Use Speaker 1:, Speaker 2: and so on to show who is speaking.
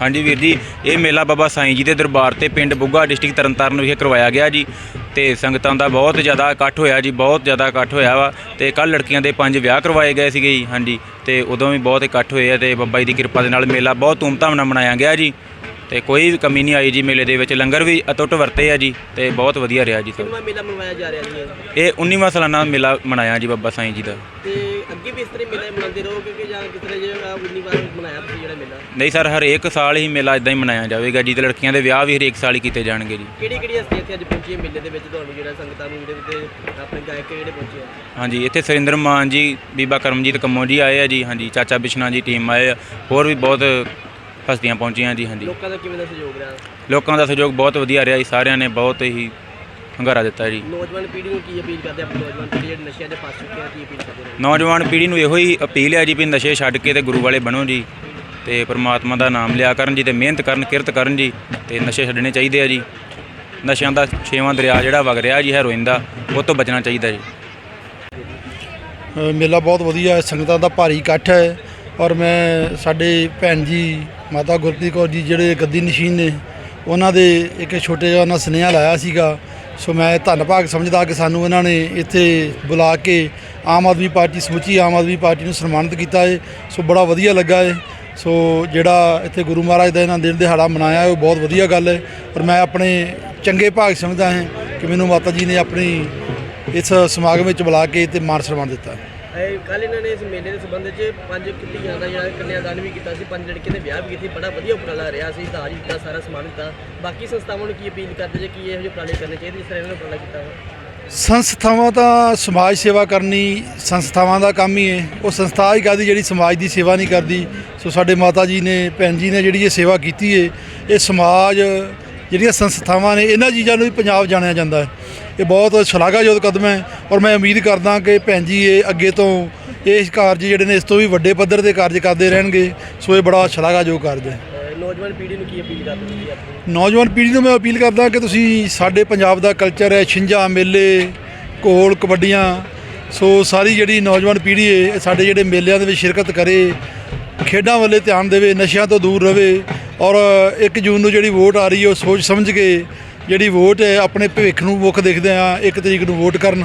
Speaker 1: ਹਾਂਜੀ ਵੀਰ ਜੀ ਇਹ ਮੇਲਾ ਬਾਬਾ ਸਾਈਂ ਜੀ ਦੇ ਦਰਬਾਰ ਤੇ ਪਿੰਡ ਬੁੱਗਾ ਡਿਸਟ੍ਰਿਕਟ ਤਰਨਤਾਰਨ ਵਿਖੇ ਕਰਵਾਇਆ ਗਿਆ ਜੀ ਤੇ ਸੰਗਤਾਂ ਦਾ ਬਹੁਤ ਜ਼ਿਆਦਾ ਇਕੱਠ ਹੋਇਆ ਜੀ ਬਹੁਤ ਜ਼ਿਆਦਾ ਇਕੱਠ ਹੋਇਆ ਵਾ ਤੇ ਕੱਲ ਲੜਕੀਆਂ ਦੇ ਪੰਜ ਵਿਆਹ ਕਰਵਾਏ ਗਏ ਸੀਗੇ ਜੀ ਹਾਂਜੀ ਤੇ ਉਦੋਂ ਵੀ ਬਹੁਤ ਇਕੱਠ ਹੋਏ ਆ ਤੇ ਬਾਬਾ ਜੀ ਦੀ ਕਿਰਪਾ ਦੇ ਨਾਲ ਮੇਲਾ ਬਹੁਤ ਧੂਮਧਾਮ ਨਾਲ ਮਨਾਇਆ ਗਿਆ ਜੀ ਤੇ ਕੋਈ ਵੀ ਕਮੀ ਨਹੀਂ ਆਈ ਜੀ ਮੇਲੇ ਦੇ ਵਿੱਚ ਲੰਗਰ ਵੀ ਅਟੁੱਟ ਵਰਤੇ ਆ ਜੀ ਤੇ ਬਹੁਤ ਵਧੀਆ ਰਿਹਾ ਜੀ ਸਭ
Speaker 2: ਮੇਲਾ ਮਨਾਇਆ ਜਾ ਰਿਹਾ ਜੀ ਇਹ?
Speaker 1: ਇਹ 19ਵਾਂ ਸਾਲਾਨਾ ਮੇਲਾ ਮਨਾਇਆ ਜੀ ਬਾਬਾ ਸਾਈਂ ਜੀ ਦਾ
Speaker 2: ਤੇ ਅੱਗੇ ਵੀ ਇਸ ਤਰ੍ਹਾਂ ਹੀ ਮੇਲੇ ਮਨਾਉਂਦੇ ਰਹੋਗੇ ਕਿ ਜਾਂ ਕਿਸ ਤਰ੍ਹਾਂ ਜਿਹੜਾ ਉਨੀ ਵਾਰ ਮਨਾਇਆ ਤੁਸੀਂ ਜਿਹੜਾ ਮੇਲਾ?
Speaker 1: ਨਹੀਂ ਸਰ ਹਰੇਕ ਸਾਲ ਹੀ ਮੇਲਾ ਇਦਾਂ ਹੀ ਮਨਾਇਆ ਜਾਵੇਗਾ ਜੀ ਤੇ ਲੜਕੀਆਂ ਦੇ ਵਿਆਹ ਵੀ ਹਰੇਕ ਸਾਲ ਹੀ ਕੀਤੇ ਜਾਣਗੇ ਜੀ।
Speaker 2: ਕਿਹੜੀ ਕਿਹੜੀ ਹਸਤੀਆਂ ਇੱਥੇ ਅੱਜ ਪਹੁੰਚੀਆਂ ਮੇਲੇ ਦੇ ਵਿੱਚ ਤੁਹਾਨੂੰ ਜਿਹੜਾ ਸੰਗਤਾਂ ਨੂੰ ਜਿਹੜੇ ਤੇ ਆਪਣੇ ਗਾਇਕ ਜਿਹੜੇ ਪਹੁੰਚੇ ਆ?
Speaker 1: ਹਾਂਜੀ ਇੱਥੇ ਸੁਰਿੰਦਰ ਮਾਨ ਜੀ ਬੀਬਾ ਕਰਮਜੀਤ ਕੰਮੋ ਜੀ ਆਏ ਆ ਜੀ ਹਾਂਜੀ ਚਾਚਾ ਬਿਸ਼ਨਾ ਜੀ ਟੀਮ ਆਏ ਆ ਹੋਰ ਵੀ ਬਹੁਤ ਹਸਤੀਆਂ ਪਹੁੰਚੀਆਂ ਜੀ ਹਾਂਜੀ।
Speaker 2: ਲੋਕਾਂ ਦਾ ਕਿਵੇਂ ਦਾ ਸਹਿਯੋਗ ਰਿਹਾ?
Speaker 1: ਲੋਕਾਂ ਦਾ ਸਹਿਯੋਗ ਬਹੁਤ ਵਧੀਆ ਰਿਹਾ ਜੀ ਸਾਰਿਆਂ ਨੇ ਬਹੁਤ ਹੀ ਹੰਗਾਰਾ ਦਿੱਤਾ ਜੀ।
Speaker 2: ਨੌਜਵਾਨ ਪੀੜ੍ਹੀ ਨੂੰ ਕੀ ਅਪੀਲ ਕਰਦੇ ਆਪਣੀ ਨੌਜਵਾਨ ਪੀੜ੍ਹੀ ਜਿਹੜੇ ਨਸ਼ਿਆਂ 'ਚ ਫਸ ਚੁੱਕੇ ਆ ਕੀ ਅਪੀਲ ਕਰਦੇ ਨੇ?
Speaker 1: ਨੌਜਵਾਨ ਪੀੜ੍ਹੀ ਨੂੰ ਇਹੋ ਹੀ ਅਪੀਲ ਹੈ ਜੀ ਵੀ ਨਸ਼ੇ ਛੱਡ ਕੇ ਤੇ ਗੁਰੂ ਵਾਲੇ ਬਣੋ ਜੀ ਤੇ ਪ੍ਰਮਾਤਮਾ ਦਾ ਨਾਮ ਲਿਆ ਕਰਨ ਜੀ ਤੇ ਮਿਹਨਤ ਕਰਨ ਕਿਰਤ ਕਰਨ ਜੀ ਤੇ ਨਸ਼ੇ ਛੱਡਣੇ ਚਾਹੀਦੇ ਆ ਜੀ। ਨਸ਼ਿਆਂ ਦਾ ਛੇਵਾਂ ਦਰਿਆ ਜਿਹੜਾ ਵਗ ਰਿਹਾ ਜੀ ਹੈਰੋਇਨ ਦਾ ਉਹ ਤੋਂ ਬਚਣਾ ਚਾਹੀਦਾ ਜੀ।
Speaker 3: ਅ, ਮੇਲਾ ਬਹੁਤ ਵਧੀਆ ਹੈ ਸੰਗਤਾਂ ਦਾ ਭਾਰੀ ਇਕੱਠ ਹੈ ਔਰ ਮੈਂ ਸਾਡੇ ਭੈਣ ਜੀ ਮਾਤਾ ਗੁਰਪ੍ਰੀਤ ਕੌਰ ਜੀ ਜਿਹੜੇ ਗੱਦੀ ਨਸ਼ੀਨ ਨੇ ਉਹਨਾਂ ਦੇ ਇੱਕ ਛੋਟੇ ਜਿਹਾ ਉਹਨਾਂ ਸੁਨੇਹਾ ਲਾਇਆ ਸੀਗਾ ਸੋ ਮੈਂ ਧੰਨਵਾਦ ਸਮਝਦਾ ਕਿ ਸਾਨੂੰ ਇਹਨਾਂ ਨੇ ਇੱਥੇ ਬੁਲਾ ਕੇ ਆਮ ਆਦਮੀ ਪਾਰਟੀ ਸਮੁੱਚੀ ਆਮ ਆਦਮੀ ਪਾਰਟੀ ਨੂੰ ਸਨਮਾਨਿਤ ਕੀਤਾ ਹੈ ਸੋ ਬੜਾ ਵਧੀਆ ਲੱਗਾ ਹੈ ਸੋ ਜਿਹੜਾ ਇੱਥੇ ਗੁਰੂ ਮਹਾਰਾਜ ਦਾ ਇਹਨਾਂ ਦਿਨ ਦਿਹਾੜਾ ਮਨਾਇਆ ਹੈ, ਉਹ ਬਹੁਤ ਵਧੀਆ ਗੱਲ ਹੈ ਔਰ ਮੈਂ ਆਪਣੇ ਚੰਗੇ ਭਾਗ ਸਮਝਦਾ ਹਾਂ ਕਿ ਮੈਨੂੰ ਮਾਤਾ ਜੀ ਨੇ ਆਪਣੀ ਇਸ ਸਮਾਗਮ ਵਿੱਚ ਬੁਲਾ ਕੇ ਤੇ ਮਾਨ ਸਨਮਾਨ ਦਿੱਤਾ।
Speaker 2: ਕੱਲ ਇਹਨਾਂ ਨੇ ਇਸ ਮੇਲੇ ਦੇ ਸੰਬੰਧ 'ਚ ਪੰਜ ਕੁੜੀਆਂ ਦਾ ਜਿਹੜਾ ਕੰਨਿਆਦਾਨ ਵੀ ਕੀਤਾ ਸੀ, ਪੰਜ ਲੜਕੀਆਂ ਦੇ ਵਿਆਹ ਵੀ ਕੀਤੇ, ਬੜਾ ਵਧੀਆ ਉਪਰਾਲਾ ਰਿਹਾ ਸੀ, ਦਾਜ ਦਿੱਤਾ, ਸਾਰਾ ਸਮਾਨ ਦਿੱਤਾ। ਬਾਕੀ ਸੰਸਥਾਵਾਂ ਨੂੰ ਕੀ ਅਪੀਲ ਕਰਦੇ ਜੇ ਕੀ ਇਹੋ ਜਿਹੇ ਉਪਰਾਲੇ ਕਰਨੇ ਚਾਹੀਦੇ, ਜਿਸ ਤਰ੍ਹਾਂ ਇਹਨਾਂ ਨੇ ਉਪਰਾਲਾ ਕੀਤਾ ਵਾ
Speaker 3: ਸੰਸਥਾਵਾਂ ਤਾਂ ਸਮਾਜ ਸੇਵਾ ਕਰਨੀ ਸੰਸਥਾਵਾਂ ਦਾ ਕੰਮ ਹੀ ਹੈ। ਉਹ ਸੰਸਥਾ ਹੀ ਕਰਦੀ ਜਿਹੜੀ ਸਮਾਜ ਦੀ ਸੇਵਾ ਨਹੀਂ ਕਰਦੀ। ਸੋ ਸਾਡੇ ਮਾਤਾ ਜੀ ਨੇ, ਭੈਣ ਜੀ ਨੇ ਜਿਹੜੀ ਇਹ ਸੇਵਾ ਕੀਤੀ ਹੈ, ਇਹ ਸਮਾਜ ਜਿਹੜੀਆਂ ਸੰਸਥਾਵਾਂ ਨੇ ਇਹਨਾਂ ਚੀਜ਼ਾਂ ਨੂੰ ਵੀ ਪੰਜਾਬ ਜਾਣਿਆ ਜਾਂਦਾ ਹੈ। ਇਹ ਬਹੁਤ ਸ਼ਲਾਘਾਯੋਗ ਕਦਮ ਹੈ ਔਰ ਮੈਂ ਉਮੀਦ ਕਰਦਾ ਕਿ ਭੈਣ ਜੀ ਇਹ ਅੱਗੇ ਤੋਂ ਇਹ ਕਾਰਜ ਜਿਹੜੇ ਨੇ ਇਸ ਤੋਂ ਵੀ ਵੱਡੇ ਪੱਧਰ ਤੇ ਕਾਰਜ ਕਰਦੇ ਰਹਿਣਗੇ। ਸੋ ਇਹ ਬੜਾ ਸ਼ਲਾਘਾਯੋਗ ਕਾਰਜ ਹੈ।
Speaker 2: ਨੌਜਵਾਨ ਪੀੜ੍ਹੀ ਨੂੰ ਕੀ ਅਪੀਲ ਕਰਦੇ ਤੁਸੀਂ ਆਪਣੀ?
Speaker 3: ਨੌਜਵਾਨ ਪੀੜ੍ਹੀ ਨੂੰ ਮੈਂ ਅਪੀਲ ਕਰਦਾ ਕਿ ਤੁਸੀਂ ਸਾਡੇ ਪੰਜਾਬ ਦਾ ਕਲਚਰ ਹੈ ਛਿੰਝਾਂ ਮੇਲੇ ਘੋਲ ਕਬੱਡੀਆਂ ਸੋ ਸਾਰੀ ਜਿਹੜੀ ਨੌਜਵਾਨ ਪੀੜ੍ਹੀ ਹੈ ਸਾਡੇ ਜਿਹੜੇ ਮੇਲਿਆਂ ਦੇ ਵਿੱਚ ਸ਼ਿਰਕਤ ਕਰੇ ਖੇਡਾਂ ਵੱਲੇ ਧਿਆਨ ਦੇਵੇ ਨਸ਼ਿਆਂ ਤੋਂ ਦੂਰ ਰਵੇ ਔਰ 1 ਜੂਨ ਨੂੰ ਜਿਹੜੀ ਵੋਟ ਆ ਰਹੀ ਹੈ, ਉਹ ਸੋਚ ਸਮਝ ਕੇ ਜਿਹੜੀ ਵੋਟ ਹੈ, ਆਪਣੇ ਭਵਿੱਖ ਨੂੰ ਮੁੱਖ ਦੇਖਦੇ ਆ 1 ਤਰੀਕ ਨੂੰ ਵੋਟ ਕਰਨ।